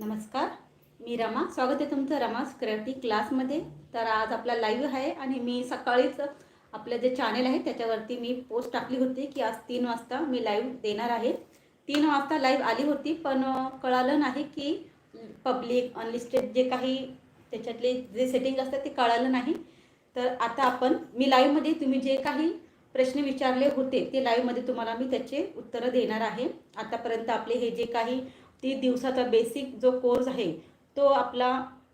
नमस्कार मी रमा. स्वागत आहे तुमचं रमास क्राफ्टी क्लासमध्ये. तर आज आपला लाईव्ह आहे आणि मी सकाळीच आपलं जे चॅनेल आहे त्याच्यावरती मी पोस्ट टाकली होती की आज तीन वाजता मी लाईव्ह देणार आहे. तीन वाजता लाईव्ह आली होती पण कळालं नाही की पब्लिक अनलिस्टेड जे काही त्याच्यातले जे सेटिंग असतात ते कळालं नाही. तर आता आपण मी लाईव्हमध्ये तुम्ही जे काही प्रश्न विचारले होते ते लाईव्हमध्ये तुम्हाला मी त्याचे उत्तरं देणार आहे. आतापर्यंत आपले हे जे काही तीस दिवसाचा बेसिक जो कोर्स आहे तो आपला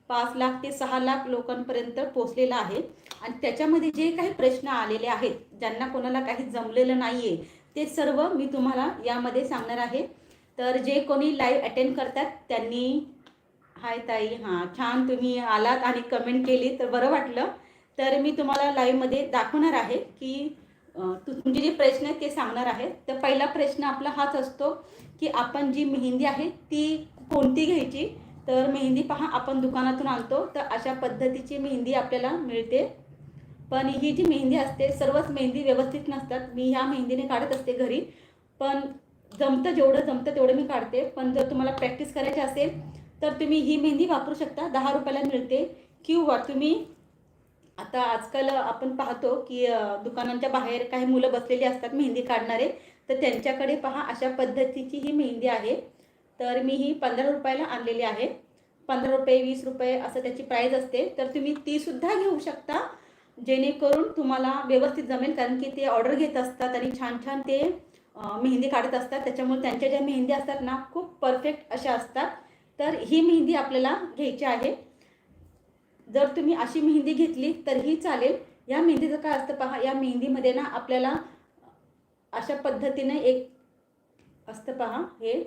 पाच लाख ते सहा लाख लोकांपर्यंत पोचलेला आहे. आणि त्याच्यामध्ये जे काही प्रश्न आलेले आहेत ज्यांना कोणाला काही जमलेलं नाही आहे ते सर्व मी तुम्हाला यामध्ये सांगणार आहे. तर जे कोणी लाईव्ह अटेंड करतात त्यांनी हाय ताई हां छान तुम्ही आलात आणि कमेंट केली तर बरं वाटलं. तर मी तुम्हाला लाईव्हमध्ये दाखवणार आहे की तुमचे जे प्रश्न आहेत ते सांगणार आहे. तर पहिला प्रश्न आपला हाच असतो की आपण जी मेहंदी आहे ती कोणती घ्यायची? तर मेहंदी पहा आपण दुकानातून आणतो तर अशा पद्धतीची मेहंदी आपल्याला मिळते. पण ही जी मेहंदी असते सर्वच मेहंदी व्यवस्थित नसतात. मी ह्या मेहंदीने काढत असते घरी. पण जमतं जेवढं जमतं तेवढं मी काढते. पण जर तुम्हाला प्रॅक्टिस करायची असेल तर तुम्ही ही मेहंदी वापरू शकता. दहा रुपयाला मिळते. किंवा तुम्ही आता आजकाल आपण पाहतो की दुकानांच्या बाहेर काही मुलं बसलेली असतात मेहंदी काढणारे. तर त्यांच्याकडे पहा अशा पद्धतीची ही मेहंदी आहे. तर मी ही पंधरा रुपयाला आणलेली आहे. पंधरा रुपये वीस रुपये असं त्याची प्राईज असते. तर तुम्ही तीसुद्धा घेऊ शकता. जेणेकरून तुम्हाला व्यवस्थित जमेल कारण की ते ऑर्डर घेत असतात आणि छान छान ते मेहंदी काढत असतात. त्याच्यामुळे त्यांच्या ज्या मेहंदी असतात ना खूप परफेक्ट अशा असतात. तर ही मेहंदी आपल्याला घ्यायची आहे. जर तुम्ही अशी मेहंदी घेतली तरीही चालेल. या मेहंदीचं काय असतं पहा या मेहंदीमध्ये ना आपल्याला अशा पद्धतीने एक असतं पहा हे.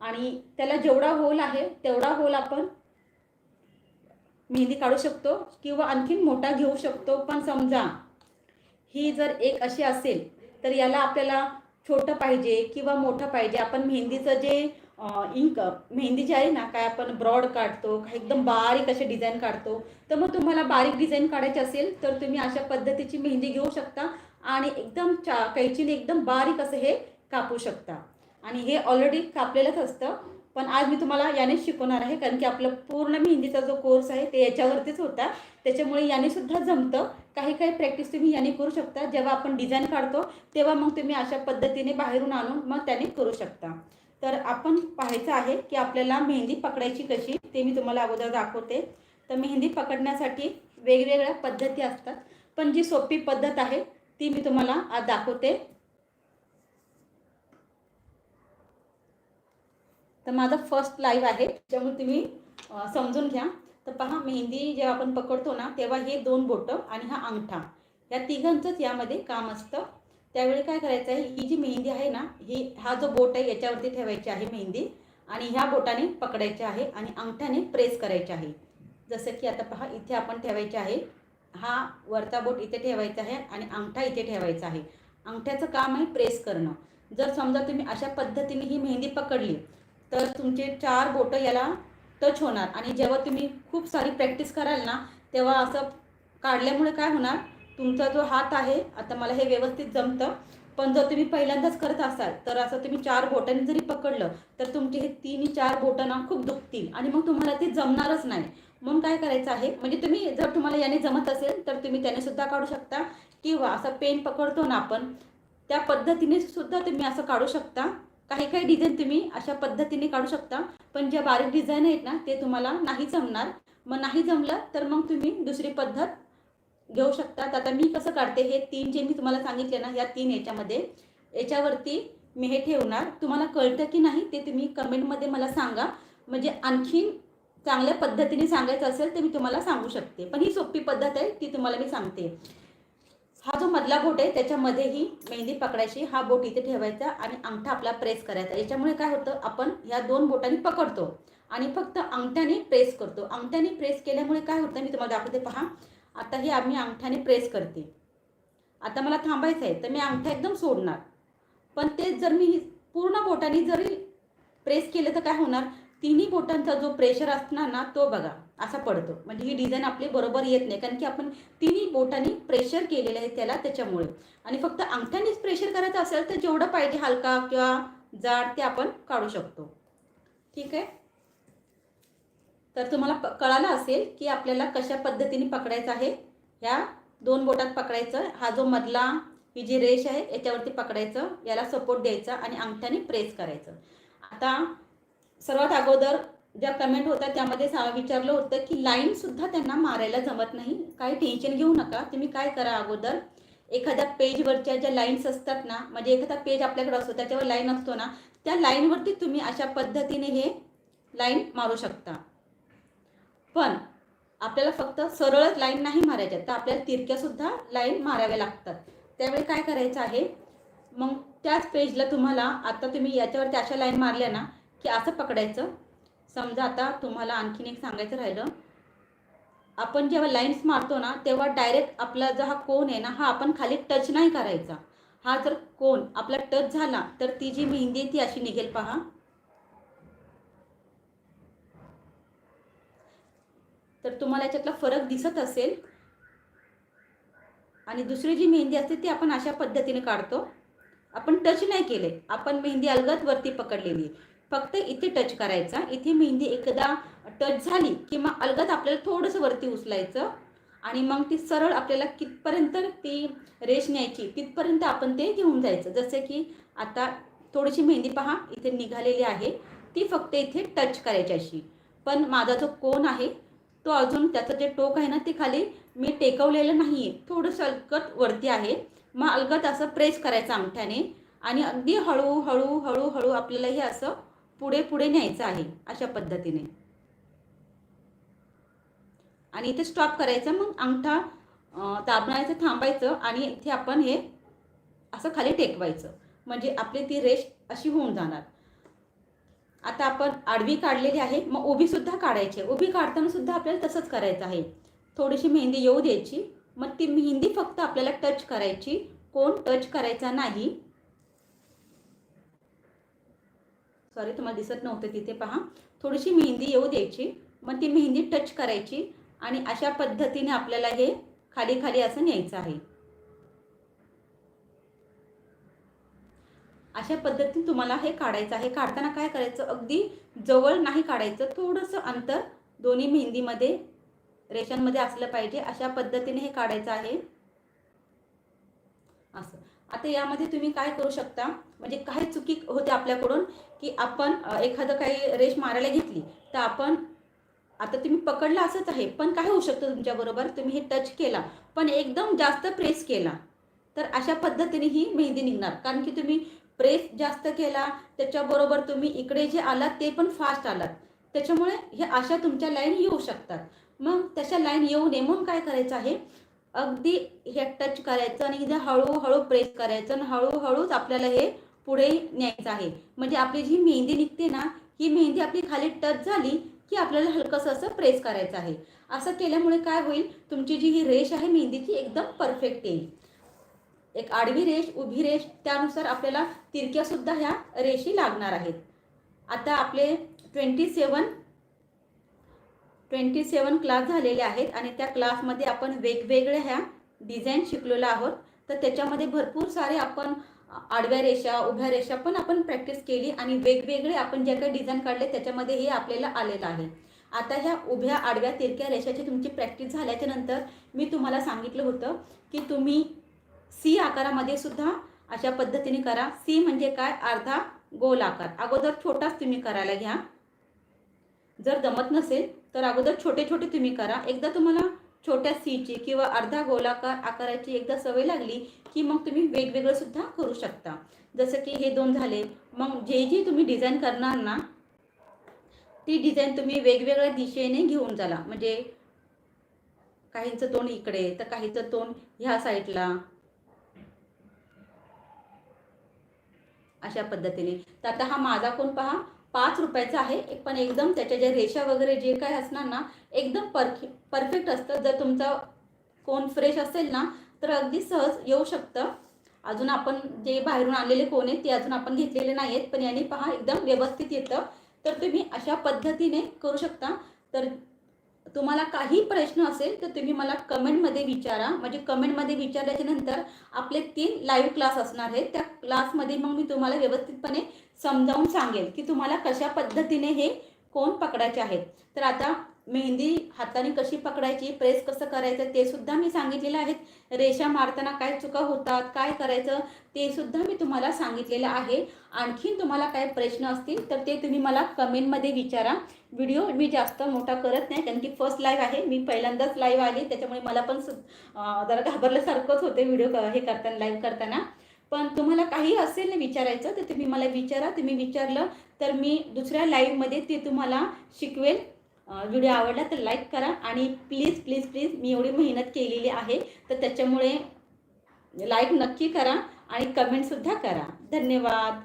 आणि त्याला जेवढा होल आहे तेवढा होल आपण मेहंदी काढू शकतो किंवा आणखीन मोठा घेऊ शकतो. पण समजा ही जर एक अशी असेल तर याला आपल्याला छोटं पाहिजे किंवा मोठं पाहिजे. आपण मेहंदीचं जे इंक मेहंदी जी आहे ना काय आपण ब्रॉड काढतो काय एकदम बारीक असे डिझाईन काढतो तर मग तुम्हाला बारीक डिझाईन काढायची असेल तर तुम्ही अशा पद्धतीची मेहंदी घेऊ शकता आणि एकदम चा कैचीने एकदम बारीक असं हे कापू शकता. आणि हे ऑलरेडी कापलेलंच असतं पण आज मी तुम्हाला यानेच शिकवणार आहे कारण की आपलं पूर्ण मेहंदीचा जो कोर्स आहे ते याच्यावरतीच होता. त्याच्यामुळे याने सुद्धा जमतं. काही काही प्रॅक्टिस तुम्ही याने करू शकता. जेव्हा आपण डिझाईन काढतो तेव्हा मग तुम्ही अशा पद्धतीने बाहेरून आणून मग त्याने करू शकता. तर आपण पाहायचं आहे की आपल्याला मेहंदी पकडायची कशी ते मी तुम्हाला अगोदर दाखवते. तर मेहंदी पकडण्यासाठी वेगवेगळ्या पद्धती असतात पण जी सोपी पद्धत आहे ती मी तुम्हाला आज दाखवते. तर माझा फर्स्ट लाईव्ह आहे त्यामुळे तुम्ही समजून घ्या. तर पहा मेहंदी जेव्हा आपण पकडतो ना तेव्हा हे दोन बोटं आणि हा अंगठा. या तिघांचंच यामध्ये काम असतं. त्यावेळी काय करायचं आहे ही जी मेहंदी आहे ना ही हा जो बोट आहे याच्यावरती ठेवायची आहे मेहंदी आणि ह्या बोटाने पकडायची आहे आणि अंगठ्याने प्रेस करायची आहे. जसं की आता पहा इथे आपण ठेवायचे आहे हा वरचा बोट इथे ठेवायचा आहे आणि अंगठा इथे ठेवायचा आहे. अंगठ्याचं काम आहे प्रेस करणं. जर समजा तुम्ही अशा पद्धतीने ही मेहंदी पकडली तर तुमचे चार बोटं याला टच होणार आणि जेव्हा तुम्ही खूप सारी प्रॅक्टिस कराल ना तेव्हा असं काढल्यामुळे काय होणार? तुमचा जो हात आहे आता मला हे व्यवस्थित जमतं पण जर तुम्ही पहिल्यांदाच करत असाल तर असं तुम्ही चार बोटांनी जरी पकडलं तर तुमचे हे तीन चार बोटं ना खूप दुखतील आणि मग तुम्हाला ते जमणारच नाही. म्हणून काय करायचं आहे? म्हणजे तुम्ही जर तुम्हाला याने जमत असेल तर तुम्ही त्याने सुद्धा काढू शकता. किंवा असं पेन पकडतो ना आपण त्या पद्धतीने सुद्धा तुम्ही असं काढू शकता. काही काही डिझाईन तुम्ही अशा पद्धतीने काढू शकता पण ज्या बारीक डिझाईन आहेत ना ते तुम्हाला नाही जमणार. मग नाही जमलं तर मग तुम्ही दुसरी पद्धत घेऊ शकतात. आता मी कसं काढते? हे तीन जे मी तुम्हाला सांगितले ना या तीन याच्यामध्ये याच्यावरती मी हे ठेवणार. तुम्हाला कळतं की नाही ते तुम्ही कमेंटमध्ये मला सांगा. म्हणजे आणखीन चांगल्या पद्धतीने सांगायचं असेल तर मी तुम्हाला सांगू शकते. पण ही सोपी पद्धत आहे ती तुम्हाला मी सांगते. हा जो मधला बोट आहे त्याच्यामध्येही मेहंदी पकडायची हा बोट इथे ठेवायचा आणि अंगठा आपला प्रेस करायचा. याच्यामुळे काय होतं आपण ह्या दोन बोटांनी पकडतो आणि फक्त अंगठ्याने प्रेस करतो. अंगठ्याने प्रेस केल्यामुळे काय होतं मी तुम्हाला दाखवते पहा. आता हे आम्ही अंगठ्याने प्रेस करते. आता मला थांबायचं आहे तर मी अंगठा एकदम सोडणार. पण तेच जर मी पूर्ण बोटाने जरी प्रेस केलं तर काय होणार? तिन्ही बोटांचा जो प्रेशर असणार ना तो बघा असा पडतो. म्हणजे ही डिझाईन आपली बरोबर येत नाही कारण की आपण तिन्ही बोटांनी प्रेशर केलेलं आहे त्याला त्याच्यामुळे. आणि फक्त अंगठ्यानेच प्रेशर करायचं असेल तर जेवढं पाहिजे हलका किंवा जाड ते आपण काढू शकतो. ठीक आहे? तर तुम्हाला प कळालं असेल की आपल्याला कशा पद्धतीने पकडायचं आहे? ह्या दोन बोटात पकडायचं हा जो मधला ही जी रेष आहे याच्यावरती पकडायचं याला सपोर्ट द्यायचा आणि अंगठ्याने प्रेस करायचं. आता सर्वात अगोदर ज्या कमेंट होत्या त्यामध्ये विचारलं होतं की लाईनसुद्धा त्यांना मारायला जमत नाही. काही टेन्शन घेऊ नका. तुम्ही काय करा अगोदर? एखाद्या पेजवरच्या ज्या लाईन्स असतात ना म्हणजे एखादा पेज आपल्याकडे असतो त्याच्यावर लाईन असतो ना त्या लाईनवरती तुम्ही अशा पद्धतीने हे लाईन मारू शकता. पण आपल्याला फक्त सरळच लाईन नाही मारायच्या तर आपल्याला तिरक्यासुद्धा लाईन माराव्या लागतात. त्यावेळी काय करायचं आहे? मग त्याच पेजला तुम्हाला आता तुम्ही याच्यावरती अशा लाईन मारल्या ना की असं पकडायचं. समजा आता तुम्हाला आणखीन एक सांगायचं राहिलं. आपण जेव्हा लाईन्स मारतो ना तेव्हा डायरेक्ट आपला जो हा कोण आहे ना हा आपण खाली टच नाही करायचा. हा जर कोण आपला टच झाला तर ती जी मेहंदी आहे ती अशी निघेल पहा. तर तुम्हाला याच्यातला फरक दिसत असेल. आणि दुसरी जी मेहंदी असते ती आपण अशा पद्धतीने काढतो. आपण टच नाही केले. आपण मेहंदी अलगत वरती पकडलेली फक्त इथे टच करायचा. इथे मेहंदी एकदा टच झाली की मग आपल्याला थोडंसं वरती उचलायचं. आणि मग ती सरळ आपल्याला कितपर्यंत ती रेश न्यायची तिथपर्यंत आपण ते घेऊन जायचं. जसे की आता थोडीशी मेहंदी पहा. इथे निघालेली आहे. ती फक्त इथे टच करायची अशी. पण माझा जो कोण आहे तो अजून त्याचं जे टोक आहे ना ते खाली मी टेकवलेलं नाही आहे थोडंसं अलगत वरती आहे. मग अलगत असं प्रेस करायचं अंगठ्याने आणि अगदी हळूहळू हळूहळू आपल्याला हे असं पुढे पुढे न्यायचं आहे अशा पद्धतीने. आणि इथे स्टॉप करायचं मग अंगठा दाबणायचं थांबायचं आणि इथे आपण हे असं खाली टेकवायचं. म्हणजे आपली ती रेस्ट अशी होऊन जाणार. आता आपण आडवी काढलेली आहे मग उभी सुद्धा काढायची उभी काढताना सुद्धा आपल्याला तसंच करायचं आहे. थोडीशी मेहंदी येऊ द्यायची मग ती मेहंदी फक्त आपल्याला टच करायची. कोण टच करायचा नाही. सॉरी तुम्हाला दिसत नव्हतं तिथे पहा. थोडीशी मेहंदी येऊ द्यायची मग ती मेहंदी टच करायची आणि अशा पद्धतीने आपल्याला हे खाली खाली असं न्यायचं आहे. अशा पद्धतीने तुम्हाला हे काढायचं आहे. काढताना काय करायचं? अगदी जवळ नाही काढायचं. थोडंसं अंतर दोन्ही मेहंदीमध्ये रेषांमध्ये असलं पाहिजे. अशा पद्धतीने हे काढायचं आहे. असं. आता यामध्ये तुम्ही काय करू शकता? म्हणजे काही चुकी होते आपल्याकडून की आपण एखादं काही रेश मारायला घेतली तर आपण आता तुम्ही पकडलं असंच आहे पण काय होऊ शकतं तुमच्याबरोबर तुम्ही हे टच केला पण एकदम जास्त प्रेस केला तर अशा पद्धतीने ही मेहंदी निघणार. कारण की तुम्ही प्रेस जास्त केला त्याच्याबरोबर तुम्ही इकडे जे आलात ते पण फास्ट आलात. त्याच्यामुळे हे अशा तुमच्या लाईन येऊ शकतात. मग तशा लाईन येऊ नये म्हणून काय करायचं आहे? अगदी हे टच करायचं आणि इथे हळूहळू प्रेस करायचं आणि हळूहळूच आपल्याला हे पुढे न्यायचं आहे. म्हणजे आपली जी मेहंदी निघते ना ही मेहंदी आपली खाली टच झाली की आपल्याला हलकंसं असं प्रेस करायचं आहे. असं केल्यामुळे काय होईल? तुमची जी ही रेश आहे मेहंदीची एकदम परफेक्ट येईल. एक आडवी रेष उभी रेष त्यानुसार आपल्याला तिरक्यासुद्धा ह्या रेषी लागणार आहेत. आता आपले twenty seven twenty seven class झालेले आहेत आणि त्या क्लासमध्ये आपण वेगवेगळ्या ह्या डिझाईन शिकलेलो आहोत. तर त्याच्यामध्ये भरपूर सारे आपण आडव्या रेषा उभ्या रेषा पण आपण प्रॅक्टिस केली आणि वेगवेगळे आपण ज्या काही डिझाईन काढले त्याच्यामध्ये हे आपल्याला आलेलं आहे. आता ह्या उभ्या आडव्या तिरक्या रेषाची तुमची प्रॅक्टिस झाल्याच्यानंतर मी तुम्हाला सांगितलं होतं की तुम्ही सी आकारामध्ये सुद्धा अशा पद्धतीने करा. सी म्हणजे काय? अर्धा गोल आकार. अगोदर छोटाच तुम्ही करायला घ्या. जर जमत नसेल तर अगोदर छोटे छोटे तुम्ही करा. एकदा तुम्हाला छोट्या सीची किंवा अर्धा गोलाकार आकाराची एकदा सवय लागली की मग तुम्ही वेगवेगळं सुद्धा करू शकता. जसं की हे दोन झाले. मग जे जे तुम्ही डिझाईन करणार ना ती डिझाईन तुम्ही वेगवेगळ्या दिशेने घेऊन जाला म्हणजे काहींचं तोंड इकडे तर काहीचं तोंड ह्या साईडला अशा पद्धतीने. तर आता हा माझा कोण पहा. पाच रुपयाचा आहे. पण एकदम त्याच्या ज्या रेषा वगैरे जे काय असणार ना एकदम परफे परफेक्ट असतं. जर तुमचा कोण फ्रेश असेल ना तर अगदी सहज येऊ शकतं. अजून आपण जे बाहेरून आलेले कोण आहेत ते अजून आपण घेतलेले नाही आहेत पण याने पहा एकदम व्यवस्थित येतं. तर तुम्ही अशा पद्धतीने करू शकता. तर तुम्हाला काही प्रश्न असेल तर तुम्ही मला कमेंटमध्ये विचारा. म्हणजे कमेंटमध्ये विचारल्याच्या नंतर आपले तीन लाईव्ह क्लास असणार आहेत. त्या क्लासमध्ये मग मी तुम्हाला व्यवस्थितपणे समजावून सांगेल की तुम्हाला कशा पद्धतीने हे कोण पकडायचे आहेत. तर आता मेहंदी हाताने कशी पकडायची प्रेस कसं करायचं ते सुद्धा मी सांगितलेलं आहे रेषा मारताना काय चुका होतात काय करायचं ते सुद्धा मी तुम्हाला सांगितलेलं आहे. आणखीन तुम्हाला काय प्रश्न असतील तर ते तुम्ही मला कमेंटमध्ये विचारा. व्हिडिओ मी जास्त मोठा करत नाही कारण की फर्स्ट लाईव्ह आहे. मी पहिल्यांदाच लाईव्ह आली त्याच्यामुळे मला पण सु- जरा घाबरल्यासारखंच होते व्हिडिओ हे करताना लाईव्ह करताना. पण तुम्हाला काही असेल ना विचारायचं तर तुम्ही मला विचारा. तुम्ही विचारलं तर मी दुसऱ्या लाईव्हमध्ये ते तुम्हाला शिकवेल. व्हिडिओ आवडला तर लाईक करा आणि प्लीज प्लीज प्लीज मी एवढी मेहनत केलेली आहे. तर त्याच्यामुळे लाईक नक्की करा आणि कमेंटसुद्धा करा. धन्यवाद.